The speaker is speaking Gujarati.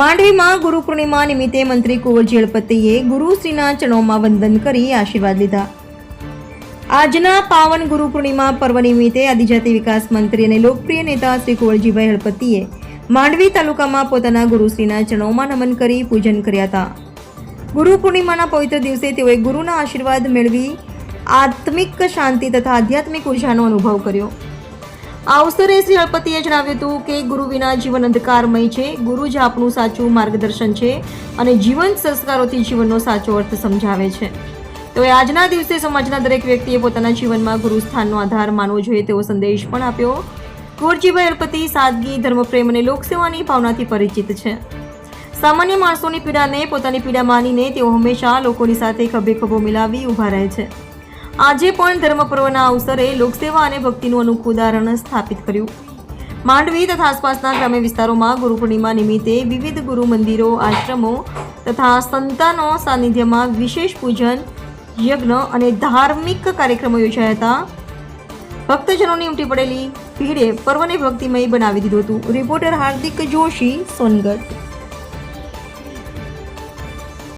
માંડવીમાં ગુરુ પૂર્ણિમા નિમિત્તે મંત્રી કુંવરજી અળપતિએ ગુરુશ્રીના ચરણોમાં વંદન કરી આશીર્વાદ લીધા. આજના પાવન ગુરુ પૂર્ણિમા પર્વ નિમિત્તે આદિજાતિ વિકાસ મંત્રી અને લોકપ્રિય નેતા શ્રી કુંવરજીભાઈ હળપતિએ માંડવી તાલુકામાં પોતાના ગુરુશ્રીના ચરણોમાં નમન કરી પૂજન કર્યા હતા. ગુરુ પૂર્ણિમાના પવિત્ર દિવસે તેઓએ ગુરુના આશીર્વાદ મેળવી આત્મિક શાંતિ તથા આધ્યાત્મિક ઉર્જાનો અનુભવ કર્યો. આ અવસરે શ્રી હળપતિએ જણાવ્યું હતું કે ગુરુ વિના જીવન અંધકારમય છે. ગુરુ જ આપણું સાચું માર્ગદર્શન છે અને જીવન સંસ્કારોથી જીવનનો સાચો અર્થ સમજાવે છે. તો આજના દિવસે સમાજના દરેક વ્યક્તિએ પોતાના જીવનમાં ગુરુ સ્થાનનો આધાર માનવો જોઈએ તેવો સંદેશ પણ આપ્યો. કુંવરજીભાઈ હળપતિ સાદગી, ધર્મપ્રેમ અને લોકસેવાની ભાવનાથી પરિચિત છે. સામાન્ય માણસોની પીડાને પોતાની પીડા માનીને તેઓ હંમેશા લોકોની સાથે ખભે ખભો મિલાવી ઊભા રહે છે. આજે પણ ધર્મપર્વના અવસરે લોકસેવા અને ભક્તિનું અનોખું ઉદાહરણ સ્થાપિત કર્યું. માંડવી તથા આસપાસના ગ્રામ્ય વિસ્તારોમાં ગુરુ પૂર્ણિમા નિમિત્તે વિવિધ ગુરુ મંદિરો, આશ્રમો તથા સંતાનો સાનિધ્યમાં વિશેષ પૂજન, યજ્ઞ અને ધાર્મિક કાર્યક્રમો યોજાયા હતા. ભક્તજનોની ઉમટી પડેલી ભીડે પર્વને ભક્તિમય બનાવી દીધું હતું. રિપોર્ટર હાર્દિક જોશી, સોનગઢ.